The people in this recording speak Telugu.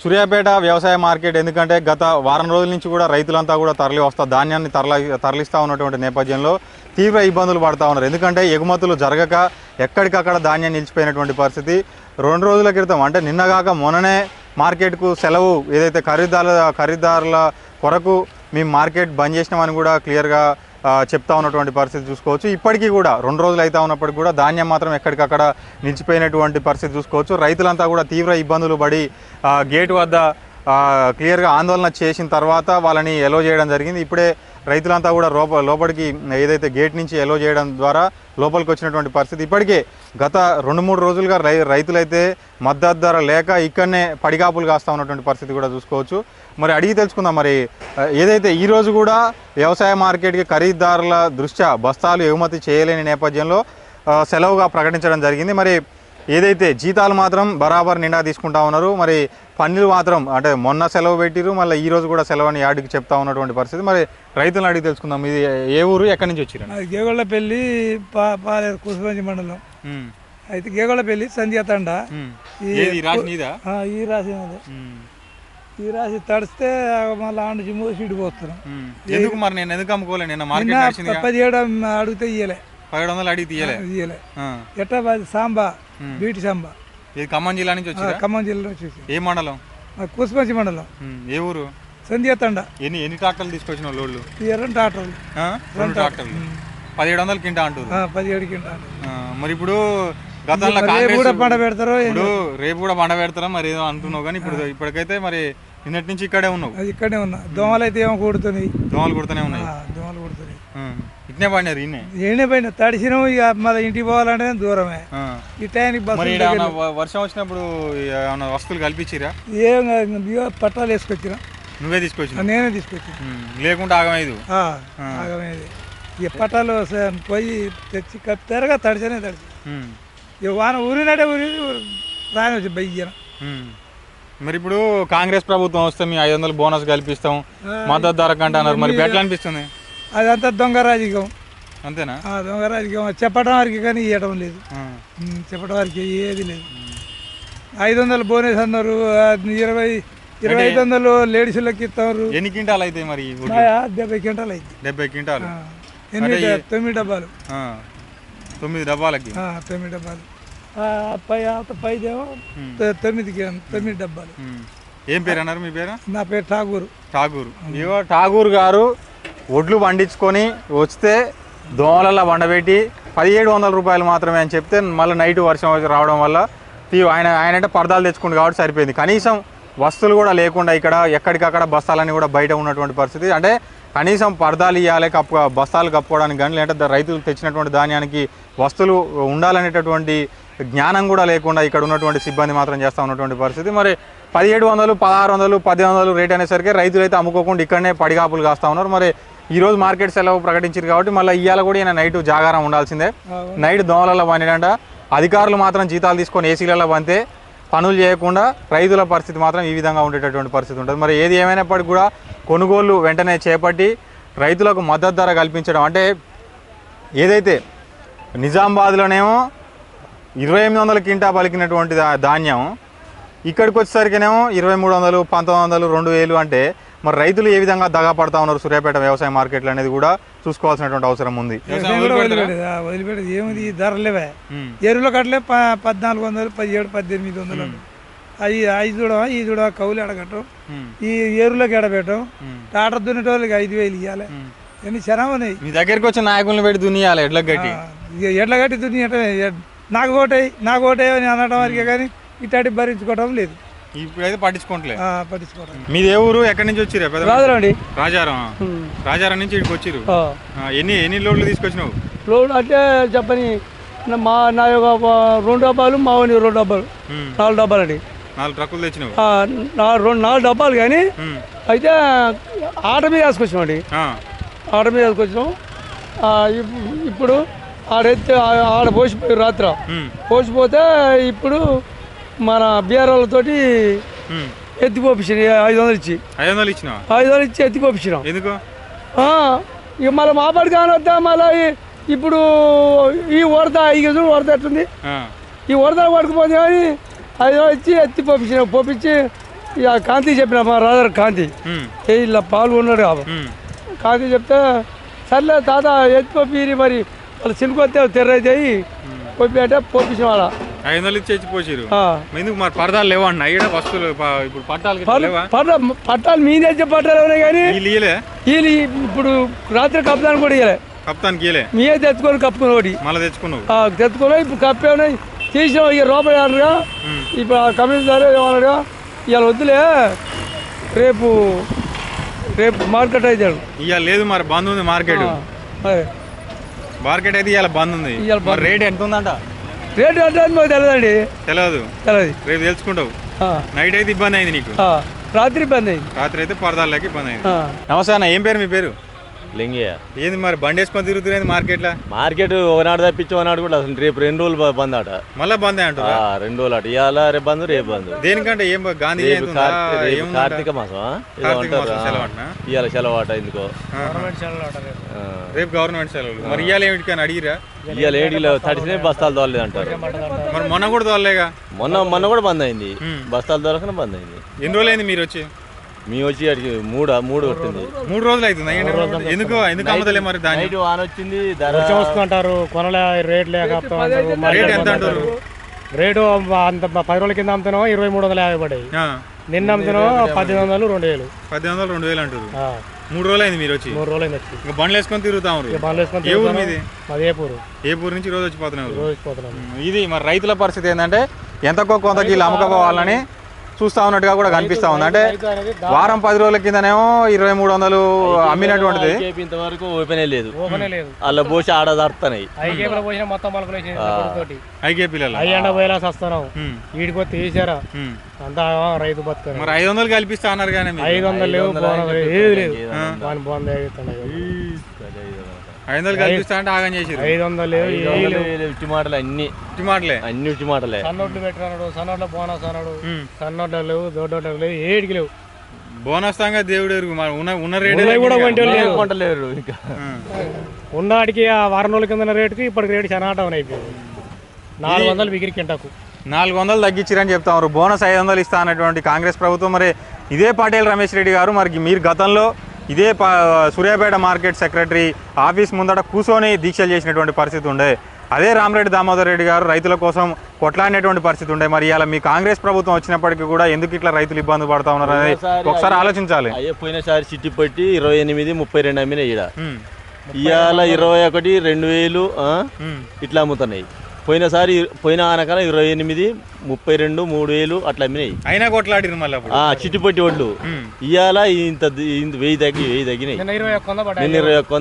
సూర్యాపేట వ్యవసాయ మార్కెట్ ఎందుకంటే గత వారం రోజుల నుంచి కూడా రైతులంతా కూడా తరలి వస్తా ధాన్యాన్ని తరలి తరలిస్తూ ఉన్నటువంటి నేపథ్యంలో తీవ్ర ఇబ్బందులు పడతా ఉన్నారు. ఎందుకంటే ఎగుమతులు జరగక ఎక్కడికక్కడ ధాన్యం నిలిచిపోయినటువంటి పరిస్థితి. రెండు రోజుల క్రితం అంటే నిన్నగాక మొన్ననే మార్కెట్కు సెలవు ఏదైతే ఖరీదారుల ఖరీదారుల కొరకు మేము మార్కెట్ బంద్ చేసినామని కూడా క్లియర్గా చెప్తా ఉన్నటువంటి పరిస్థితి చూసుకోవచ్చు. ఇప్పటికీ కూడా రెండు రోజులు అయితే ఉన్నప్పటికీ కూడా ధాన్యం మాత్రం ఎక్కడికక్కడ నిలిచిపోయినటువంటి పరిస్థితి చూసుకోవచ్చు. రైతులంతా కూడా తీవ్ర ఇబ్బందులు పడి గేటు గేట్ వద్ద క్లియర్గా ఆందోళన చేసిన తర్వాత వాళ్ళని ఎలో చేయడం జరిగింది. ఇప్పుడే రైతులంతా కూడా లోప లోపలికి ఏదైతే గేట్ నుంచి ఎలో చేయడం ద్వారా లోపలికి వచ్చినటువంటి పరిస్థితి ఇప్పటికే గత రెండు మూడు రోజులుగా రై రైతులైతే మద్దతు ధర లేక ఇక్కడనే పడిగాపులు కాస్తా ఉన్నటువంటి పరిస్థితి కూడా చూసుకోవచ్చు. మరి అడిగి తెలుసుకుందాం మరి ఏదైతే ఈరోజు కూడా వ్యవసాయ మార్కెట్కి ఖరీదారుల దృష్ట్యా బస్తాలు ఎగుమతి చేయలేని నేపథ్యంలో సెలవుగా ప్రకటించడం జరిగింది. మరి ఏదైతే జీతాలు మాత్రం బరాబర్ నిండా తీసుకుంటా ఉన్నారు మరి పన్నులు మాత్రం అంటే మొన్న సెలవు పెట్టిరు మళ్ళీ ఈ రోజు కూడా సెలవు అని యాడికి చెప్తా ఉన్నటువంటి పరిస్థితి. మరి రైతులను అడిగి తెలుసుకుందాం ఇది ఏ ఊరు ఎక్కడి నుంచి వచ్చిరు గేగొళ్ళపల్లి పాలేరు కుసుమంచి మండలం. అయితే గేగొళ్ళపల్లి సంధ్యా తండ. ఈ రాశి. ఈ రాశి తడిస్తే మళ్ళీ ఆడ ఇడిపోస్తున్నాం ఉమ్. ఎందుకు మరి నేను ఎందుకు అమ్ముకోలే? మార్కెట్ నడిచింది పదిహేడు అడిగితే ఇయ్యలే. పదిహేడు వందలు అడిగి తీయలే. ఎట్టా బాది సాంబా. బీటి సాంబా. ఇది ఖమ్మం జిల్లా నుంచి ఆ, వచ్చిరా ఖమ్మం జిల్లా వచ్చేసి. ఏ మండలం? కుసుమంచి మండలం. ఉమ్. ఏ ఊరు? సంధ్యా తండ. ఎన్ని ఎన్ని ట్రాక్టర్లు తీసుకొచ్చిన లోడ్లు? టాటర్లు ఆ? రెండు ట్రాక్టర్లు. పదిహేడు వందలు కింటా అంటారు పదిహేడు కింటాలు ఆ, మరి ఇప్పుడు గతంలో కాంగ్రెస్ కూడా పండ పెడతారో ఇప్పుడు రేపు కూడా బండ పెడతారా మరి ఏదో అంటున్నావు కానీ ఇప్పుడు ఇప్పటికైతే మరి నిన్నటి నుంచి ఇక్కడే ఉన్నావు. అది ఇక్కడే ఉన్నా. దోమలు అయితే ఏమో కూడుతున్నాయి. దోమలు కుడుతూనే ఉన్నాయి. దోమలు కూడుతున్నాయి. ఇట్నే పడినారు పోయినా తడిసినాం ఇక మళ్ళీ ఇంటికి పోవాలంటే దూరమే. ఈ టైంకి బస్సు వ- వర్షం వచ్చినప్పుడు ఏమన్నా వస్తువులు కల్పించిరా? ఏం పట్టాలు వేసుకొచ్చినా. నువ్వే తీసుకొచ్చినావు? నేనే తీసుకొచ్చిన. ఉమ్. లేకుంటే ఆగమైదు. ఆగమేది. ఇక పట్టాలు పోయి తెచ్చి కప్తారుగా తడిచనే తడిచి. ఇక వాన ఊరినాడే ఊరి రాని వచ్చి బయ్యన. ఉమ్. మరి ఇప్పుడు కాంగ్రెస్ ప్రభుత్వం వస్తే మీ ఐదు వందలు బోనస్ కల్పిస్తాం. మద్దతు ధర కంటే అన్నారు మరి ఎట్లా అనిపిస్తుంది? అదంతా దొంగ రాజకీయం. అంతేనా? దొంగ రాజకీయం. చెప్పడం వారికి కానీ ఇవ్వడం లేదు. చెప్పడం వారికి ఏది లేదు. ఐదు వందలు బోనస్ అన్నారు. ఇరవై ఇరవై ఐదు వందలు లేడీస్లకి ఇస్తారు. ఎన్ని క్వింటాలు అవుతాయి మరి డెబ్బై క్వింటాలు అయింది. డెబ్బై క్వింటాలు. ఎనిమిది తొమ్మిది డబ్బాలు. తొమ్మిది డబ్బాలకి. తొమ్మిది డబ్బాలు. పై పైదేమో తొమ్మిది తొమ్మిది డబ్బాలు. ఏం పేరు అన్నారు మీ పేరు? నా పేరు ఠాగూర్. ఠాగూర్. ఠాగూర్ గారు ఒడ్లు పండించుకొని వస్తే దోమలలో వండబెట్టి పదిహేడు వందల రూపాయలు మాత్రమే అని చెప్తే మళ్ళీ నైట్ వర్షం రావడం వల్ల తీ- ఆయన ఆయన అంటే పరదాలు తెచ్చుకుంది కాబట్టి సరిపోయింది. కనీసం వస్తువులు కూడా లేకుండా ఇక్కడ ఎక్కడికక్కడ బస్తాలన్నీ కూడా బయట ఉన్నటువంటి పరిస్థితి. అంటే కనీసం పరదాలు ఇవ్వాలి కప్పు బస్తాలు కప్పుకోవడానికి కానీ లేదంటే రైతులు తెచ్చినటువంటి ధాన్యానికి వస్తువులు ఉండాలనేటటువంటి జ్ఞానం కూడా లేకుండా ఇక్కడ ఉన్నటువంటి సిబ్బంది మాత్రం చేస్తూ ఉన్నటువంటి పరిస్థితి. మరి పదిహేడు వందలు పదహారు వందలు పది వందలు రేట్ అనేసరికి రైతులు అయితే అమ్ముకోకుండా ఇక్కడనే పడిగాపులు కాస్తూ ఉన్నారు. మరి ఈ రోజు మార్కెట్ సెలవు ప్రకటించారు కాబట్టి మళ్ళీ ఇవాళ కూడా ఈయన నైట్ జాగారం ఉండాల్సిందే. నైట్ దోమలలో పండినంట అధికారులు మాత్రం జీతాలు తీసుకొని ఏసీలలో పంతే పనులు చేయకుండా రైతుల పరిస్థితి మాత్రం ఈ విధంగా ఉండేటటువంటి పరిస్థితి ఉంటుంది. మరి ఏది ఏమైనప్పటికీ కూడా కొనుగోళ్ళు వెంటనే చేపట్టి రైతులకు మద్దతు ధర కల్పించడం అంటే ఏదైతే నిజామాబాద్లోనేమో ఇరవై ఎనిమిది వందల కింటా పలికినటువంటి ధాన్యం ఇక్కడికి వచ్చేసరికినేమో ఇరవై మూడు వందలు పంతొమ్మిది వందలు రెండు వేలు అంటే మరి రైతులు ఏ విధంగా దగా పడతా ఉన్నారు సూర్యాపేట వ్యవసాయ మార్కెట్లు అనేది కూడా చూసుకోవాల్సినటువంటి అవసరం ఉంది. వదిలిపెట్టేది ఏముంది? ధరలేవే. ఎరువుల కట్టలే ప పద్నాలుగు వందలు పదిహేడు పద్దెనిమిది వందలు. అవి ఐదు చూడవా? ఈ చూడవా? కౌలు ఎడగట్టం ఉమ్. ఈ ఎరువులకు ఎడబెట్టం. టాటర్ దున్నేటోళ్ళకి ఐదు వేలు ఇవ్వాలి. ఎన్ని శరం ఉన్నాయి? మీ దగ్గరికి వచ్చిన నాయకులను పెట్టి దునియాలి ఎడ్ల గట్టి. ఎడ్ల కట్టి దున్నియటం నాకు ఓటేయి నాకు ఓటేయి అని అనడం వరకే కానీ ఇట్లాంటి భరించుకోవడం లేదు. ఇప్పుడైతే పట్టించుకోవట్లే. ఆ, పట్టించుకోవడం మీది ఏ ఊరు? ఎక్కడి నుంచి వచ్చిరా పెద్ద రాదురండి రాజారం. రాజారం నుంచి ఇక్కడికి వచ్చిరు ఎన్ని ఎన్ని లోడ్లు తీసుకొచ్చినావు? లోడ్ అంటే చెప్పని మా నా యొక్క రెండు డబ్బాలు మా రెండు డబ్బాలు. నాలుగు డబ్బాలండి. నాలుగు ట్రక్కులు తెచ్చినావు? రెండు నాలుగు డబ్బాలు కానీ. అయితే ఆట మీద వేసుకొచ్చినామండి. ఆ. ఆట మీద వేసుకొచ్చినాం. ఇప్పుడు ఆడెత్తి ఆ- ఆడ పోసిపోయి రాత్ర. పోసిపోతే ఇప్పుడు మన బీఆర్ఓలతోటి ఉమ్. ఎత్తి పోపించిన ఐదు వందలు ఇచ్చి. ఐదు వందలు ఇచ్చినావా? ఐదు వందలు ఇచ్చి ఎత్తి పోపించినాం ఎందుకు? ఇక మళ్ళీ మాపాడు కానొద్దా మళ్ళీ ఇప్పుడు ఈ వరద ఇక చూడు వరద ఎట్లుంది? ఆ. ఈ వరద పడుకుపోతే కానీ ఐదు వందలు ఇచ్చి ఎత్తి పంపించిన పంపించి ఇక కాంతి చెప్పిన మా రాజర్ కాంతి. ఇలా పాల్గొన్నాడు కాబట్టి ఉమ్, కాంతి చెప్తే సర్లే తాత ఎత్తుకోపీరి మరి వాళ్ళు చినుకొస్తే తెర్రైతే పోపి అంటే పోపించిన వాళ్ళ. ఐదు వందలు పోసిరు. ఎందుకు మరి లేవా అన్న? వస్తువులు ఇప్పుడు పట్టాలు పట్టాలు మీ తెచ్చే పట్టాలు ఉన్నాయి కానీ వీళ్ళు ఇయ్యలే. ఇప్పుడు రాత్రి కప్పదానికి కూడా ఇవ్వలే కప్తానికి ఇయ్యలే. మీరే తెచ్చుకొని కప్పుకుని ఒకటి? మళ్ళీ తెచ్చుకున్నావు. ఆ, తెచ్చుకుని ఇప్పుడు కప్పే ఉన్నాయి. తీసినాం ఇక రూపాయి అన్నాడుగా. ఇప్పుడు కమిషనర్ ఏమన్నాడుగా ఇవాళ వద్దులే. రేపు రేపు మార్కెట్ అవుతాడు ఇవాళ లేదు మరి బంద్ ఉంది మార్కెట్. మార్కెట్ అయితే ఇవాళ బంద్ ఉంది. రేట్ ఎంత ఉందంట రేటు అంటే మాకు తెలియదండి తెలియదు తెలియదు రేపు తెలుసుకుంటావు. నైట్ అయితే ఇబ్బంది అయింది నీకు. రాత్రి బంద్ అయింది. రాత్రి అయితే పరదాలకి ఇబ్బంది అయింది. నమస్తే అన్న ఏం పేరు మీ పేరు? లింగయ్య ఏంది మరి బండి వేసుకొని తిరుగుతున్నది మార్కెట్లో? మార్కెట్ ఒకనాడు తప్పించి ఒకనాడు కూడా అసలు రేపు రెండు రోజులు బంద్ అట మళ్ళీ బందే అంటారు ఆ, రెండు రోజులు అట ఇవాళ రేపు బంద్ రేపు బంద్. దేనికంటే ఏం గాంధీ రేపు? కార్తీక మాసం? ఇవాళ సెలవాట ఎందుకో. ఆహా. ఆ. రేపు గవర్నమెంట్ సెలవులు. మరి ఇవాళ ఏమిటి కానీ అడిగిరా ఇవాళ ఏడిలో తడిసిన బస్తాలు తోలలేదు అంటారు. మరి మొన్న కూడా తోలేగా మొన్న మొన్న కూడా బంద్ అయింది. బస్తాలు దొరకనే బంద్ అయింది ఎన్ని రోజులు అయింది మీరు వచ్చి? మీ వచ్చి అడిగి మూడు మూడు కొట్టింది మూడు రోజులు అవుతుంది ఎందుకు ఎందుకు అమ్మదలే మరి వాన వచ్చింది ధర వస్తుంటారు కొనలే రేట్ లేక. రేట్ ఎంత అంటారు రేటు అంత పది రోజుల కింద అమ్ముతున్నాం ఇరవై మూడు వందల యాభై పడ్డాయి. ఆ, నిన్న అమ్ముతున్నాం పద్దెనిమిది వందలు రెండు వేలు. పద్దెనిమిది వందలు రెండు వేలు అంటారు మూడు రోజులు అయింది మీరు వచ్చి? మూడు రోజులు అయింది వచ్చి. బండ్లు వేసుకొని తిరుగుతా ఉన్నారు. ఇక బండ్లు వేసుకొని ఏ ఊరు. మీది? మాది ఏపూరు ఏ పూర్ నుంచి రోజు వచ్చి పోతున్నారు రోజు పోతున్నాం ఇది మరి రైతుల పరిస్థితి ఏంటంటే ఎంతకో కొంత వీళ్ళు అమ్మకపోవాలని చూస్తా ఉన్నట్టుగా కూడా కనిపిస్తా ఉంది. అంటే వారం పది రోజుల కిందనేమో ఇరవై మూడు వందలు అమ్మినటువంటిది. ఇంతవరకు ఓపెన్ లేదు. ఓపెనే లేదు. అలా పోసి ఆడ దడుతున్నాయి ఐకేపులో పోసిన మొత్తం మొలకలు తోటి ఐకే పిల్లలు అయ్యి ఎండ పోయేలా వస్తున్నాం ఉమ్, వీడికి వచ్చి తీసారా ఉమ్. అంతా రైతు మరి ఐదు వందలు కల్పిస్తా అన్నారు కానీ. ఐదు వందలు లేవు బోనస్ లేవు, ఏది లేదు. వాని బాగుంది ఐదు వందలు కల్పిస్తా అంటే ఆగం చేసిరు ఐదు వందలు లేవు మాటలు అన్ని. ఇట్టి మాటలే. అన్ని ఉట్టి మాటలే. సన్నోట్లు పెట్టినాడు సన్నోట్ల బోనస్ అన్నాడు. సన్నోట్లు లేవు దొడ్డోట్లు లేవు ఏడికి లేవు. బోనస్ తాంగా దేవుడు ఎరుగు ఉన్న ఉన్న రేట్ కూడా కొంటలేరు ఇంకా. ఉన్నాడికి ఆ వారం రోజుల కింద రేటుకి ఇప్పటికి రేటు చాలా డౌన్ అయిపోయింది. నాలుగు వందలు విగిరి కింటకు. నాలుగు వందలు తగ్గించిరని చెప్తారు బోనస్ ఐదు వందలు ఇస్తా అన్నటువంటి కాంగ్రెస్ ప్రభుత్వం మరి ఇదే పాటేల్ రమేష్ రెడ్డి గారు మరి మీరు గతంలో ఇదే పా సూర్యాపేట మార్కెట్ సెక్రటరీ ఆఫీస్ ముందట కూర్చొని దీక్షలు చేసినటువంటి పరిస్థితి ఉండే. అదే రామరెడ్డి దామోదర్ రెడ్డి గారు రైతుల కోసం కొట్లాడినటువంటి పరిస్థితి ఉండే. మరి ఇలా మీ కాంగ్రెస్ ప్రభుత్వం వచ్చినప్పటికీ కూడా ఎందుకు ఇట్లా రైతులు ఇబ్బంది పడతా ఉన్నారు అనేది ఒకసారి ఆలోచించాలి. అయ్యే పోయినసారి చిట్టి పట్టి ఇరవై ఎనిమిది ముప్పై రెండు అమ్మిన ఈడ. ఇవాళ ఇరవై ఒకటి రెండు వేలు. ఇట్లా అమ్ముతున్నాయి. పోయినసారి పోయిన ఆనకాల ఇరవై ఎనిమిది ముప్పై రెండు మూడు వేలు అట్లా అమ్మినాయి. అయినా కొట్లాడిరు మళ్ళీ అప్పుడు. ఆ చిట్టిపట్టి ఒడ్లు. ఇవాళ ఇంత ఇంత వెయ్యి తగ్గి వెయ్యి తగ్గినాయి. ఇరవై ఒక్క ఇరవై ఒక్క